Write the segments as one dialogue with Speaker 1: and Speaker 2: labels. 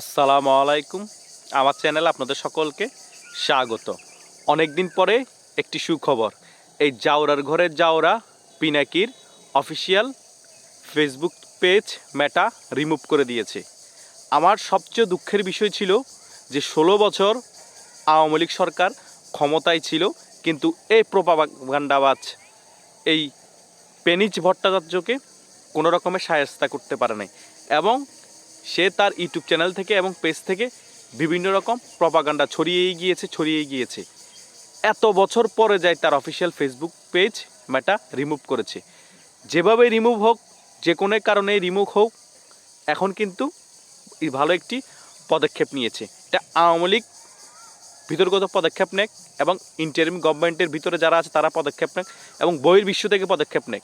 Speaker 1: আসসালামু আলাইকুম। আমার চ্যানেল আপনাদের সকলকে স্বাগত। অনেক দিন পরে একটি সুখবর। এই জাওরার ঘরের জাউরা পিনাকির official Facebook page Meta remove করে দিয়েছে। আমার সবচেয়ে দুঃখের বিষয় ছিল যে ষোলো বছর আওয়ামী লীগ সরকার ক্ষমতায় ছিল, কিন্তু এই প্রপাগান্ডাবাজ, এই পেনিচ ভট্টাচার্যকে কোনো রকমের সায়স্তা করতে পারে নাই। এবং সে তার ইউটিউব চ্যানেল থেকে এবং পেজ থেকে বিভিন্ন রকম প্রপাগান্ডা ছড়িয়েই গিয়েছে ছড়িয়েই গিয়েছে। এত বছর পরে যায় তার official Facebook page Meta remove করেছে। যেভাবে রিমুভ হোক, যে কোনো কারণে রিমুভ হোক, এখন কিন্তু ভালো একটি পদক্ষেপ নিয়েছে। এটা আওয়ামী লীগ ভিতরগত পদক্ষেপ নেক এবং ইন্টারিম গভর্নমেন্টের ভিতরে যারা আছে তারা পদক্ষেপ নেক এবং বহির বিশ্ব থেকে পদক্ষেপ নেক।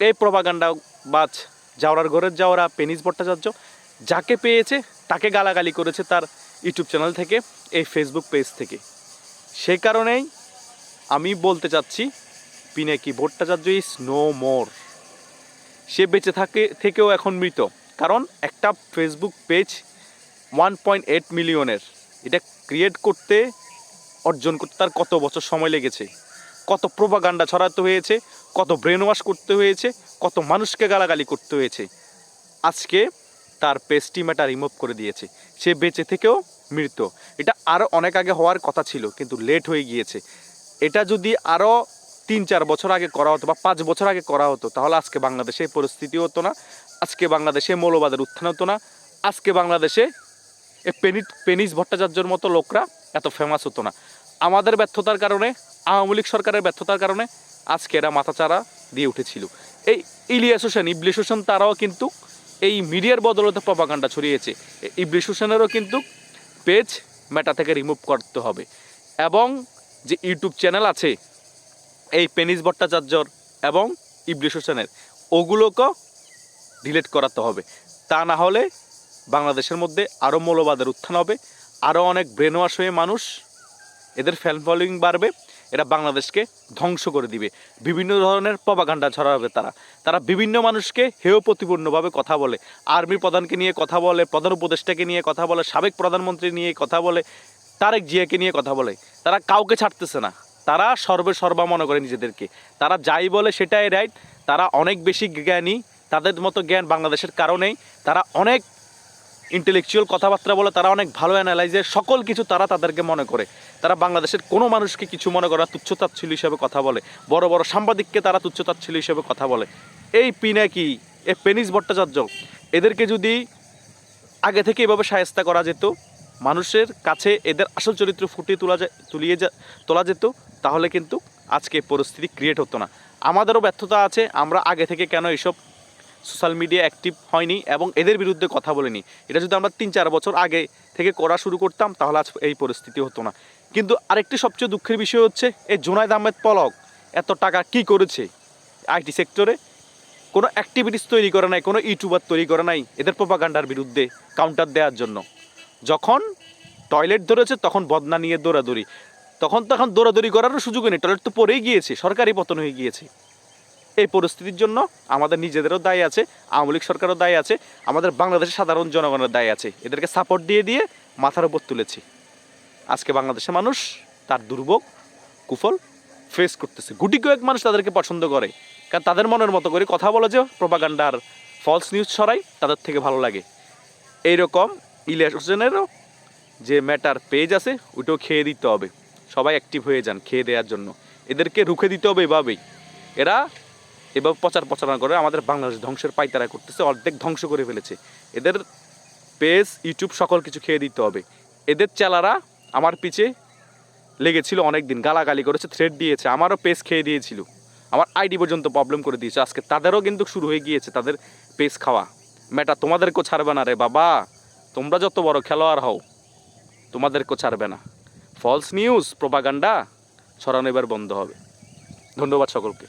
Speaker 1: এই প্রপাগান্ডা বাজ, জাওরার ঘরের যাওয়ারা পেনিস ভট্টাচার্য যাকে পেয়েছে, তাকে গালাগালি করেছে তার ইউটিউব চ্যানেল থেকে, এই ফেসবুক পেজ থেকে। সেই কারণেই আমি বলতে চাচ্ছি Pinaki Bhattacharya is no more সে বেঁচে থাকে, থেকেও এখন মৃত। কারণ একটা Facebook page one point eight মিলিয়নের এটা ক্রিয়েট করতে, অর্জন করতে তার কত বছর সময় লেগেছে? কত প্রোপাগান্ডা ছড়াতে হয়েছে, কত ব্রেন ওয়াশ করতে হয়েছে, কত মানুষকে গালাগালি করতে হয়েছে। আজকে তার পেস্টি ম্যাটা রিমুভ করে দিয়েছে। সে বেঁচে থেকেও মৃত। এটা আরও অনেক আগে হওয়ার কথা ছিল, কিন্তু লেট হয়ে গিয়েছে। এটা যদি আরও তিন চার বছর আগে করা হতো বা পাঁচ বছর আগে করা হতো, তাহলে আজকে বাংলাদেশে পরিস্থিতি হতো না। আজকে বাংলাদেশে মৌলবাদের উত্থান হতো না। আজকে বাংলাদেশে এ পেনিট পেনিস ভট্টাচার্যর মতো লোকরা এত ফেমাস হতো না। আমাদের ব্যর্থতার কারণে, আওয়ামী লীগ সরকারের ব্যর্থতার কারণে আজকে এরা মাথাচাড়া দিয়ে উঠেছিল। এই ইলিয়াস হোসেন ইবলিশ হোসেন, তারাও কিন্তু এই মিডিয়ার বদলতে প্রপাগান্ডা ছড়িয়েছে। এই হোসেনেরও কিন্তু পেজ মেটা থেকে রিমুভ করতে হবে। এবং যে ইউটিউব চ্যানেল আছে, এই পেনিস ভট্টাচার্যর এবং ইবলিশ ওগুলোকেও ডিলিট করাতে হবে। তা না হলে বাংলাদেশের মধ্যে আরও মৌলবাদের উত্থান হবে আরও অনেক ব্রেন ওয়াশ হয়ে মানুষ এদের ফ্যান ফলোয়িং বাড়বে। এরা বাংলাদেশকে ধ্বংস করে দিবে। বিভিন্ন ধরনের প্রপাগান্ডা ছড়াবে তারা। তারা বিভিন্ন মানুষকে হেয় প্রতিপূর্ণভাবে কথা বলে। আর্মি প্রধানকে নিয়ে কথা বলে, প্রধান উপদেষ্টাকে নিয়ে কথা বলে, সাবেক প্রধানমন্ত্রী নিয়ে কথা বলে, তারেক জিয়াকে নিয়ে কথা বলে। তারা কাউকে ছাড়তেছে না। তারা সর্বে সর্বা মনে করে নিজেদেরকে। তারা যাই বলে সেটাই রাইট তারা অনেক বেশি জ্ঞানী। তাদের মতো জ্ঞান বাংলাদেশের কারণেই তারা অনেক ইন্টেলেকচুয়াল কথাবার্তা বলে তারা অনেক ভালো অ্যানালাইজের সকল কিছু তারা তাদেরকে মনে করে। তারা বাংলাদেশের কোনো মানুষকে কিছু মনে করে না তুচ্ছতাচ্ছিল হিসেবে কথা বলে। বড় বড় সাংবাদিককে তারা তুচ্ছতাচ্ছিল হিসেবে কথা বলে। এই পিনাকি এ পেনিস ভট্টাচার্য, এদেরকে যদি আগে থেকে এভাবে সায়স্তা করা যেত, মানুষের কাছে এদের আসল চরিত্র ফুটিয়ে তোলা তুলিয়ে যা, তোলা যেত, তাহলে কিন্তু আজকে পরিস্থিতি ক্রিয়েট হতো না। আমাদেরও ব্যর্থতা আছে, আমরা আগে থেকে কেন এসব সোশ্যাল মিডিয়া অ্যাক্টিভ হয়নি এবং এদের বিরুদ্ধে কথা বলেনি। এটা যদি আমরা তিন চার বছর আগে থেকে করা শুরু করতাম, তাহলে আজ এই পরিস্থিতি হতো না। কিন্তু আরেকটি সবচেয়ে দুঃখের বিষয় হচ্ছে, এই জোনায়দ আহমেদ পলক এত টাকা কি করেছে? আইটি সেক্টরে কোনো অ্যাক্টিভিটিস তৈরি করে নাই, কোনো ইউটিউবার তৈরি করে নাই এদের প্রোপাগান্ডার বিরুদ্ধে কাউন্টার দেওয়ার জন্য। যখন টয়লেট ধরেছে, তখন বদনা নিয়ে দৌড়াদৌড়ি। তখন তখন দৌড়াদৌড়ি করারও সুযোগ নেই টয়লেট তো পড়েই গিয়েছে, সরকারি পতন হয়ে গিয়েছে। এই পরিস্থিতির জন্য আমাদের নিজেদেরও দায় আছে, আওয়ামী লীগ সরকারও দায় আছে, আমাদের বাংলাদেশের সাধারণ জনগণের দায় আছে। এদেরকে সাপোর্ট দিয়ে দিয়ে মাথার উপর তুলেছি। আজকে বাংলাদেশের মানুষ তার দুর্ভোগ, কুফল ফেস করতেছে। গুটি কয়েক মানুষ তাদেরকে পছন্দ করে, কারণ তাদের মনের মতো করে কথা বলে যে প্রপাগান্ডার ফলস নিউজ ছড়াই, তাদের থেকে ভালো লাগে। এইরকম ইলিয়াস হোসেনেরও যে ম্যাটার পেজ আছে, ওইটাও খেয়ে দিতে হবে। সবাই অ্যাক্টিভ হয়ে যান, খেয়ে দেওয়ার জন্য। এদেরকে রুখে দিতে হবে এভাবেই। এরা এভাবে প্রচার প্রচারণা করে আমাদের বাংলাদেশ ধ্বংসের পাইতারা করতেছে, অর্ধেক ধ্বংস করে ফেলেছে। এদের পেজ ইউটিউব সকল কিছু খেয়ে দিতে হবে। এদের চেলারা আমার পিছে লেগেছিল অনেক দিন গালাগালি করেছে থ্রেড দিয়েছে, আমারও পেজ খেয়ে দিয়েছিল। আমার আইডি পর্যন্ত প্রবলেম করে দিয়েছে। আজকে তাদেরও কিন্তু শুরু হয়ে গিয়েছে তাদের পেজ খাওয়া। মেটা তোমাদেরকেও ছাড়বে না রে বাবা। তোমরা যত বড় খেলোয়াড় হও, তোমাদেরকেও ছাড়বে না। ফলস নিউজ প্রোপাগান্ডা ছড়ানো এবার বন্ধ হবে। ধন্যবাদ সকলকে।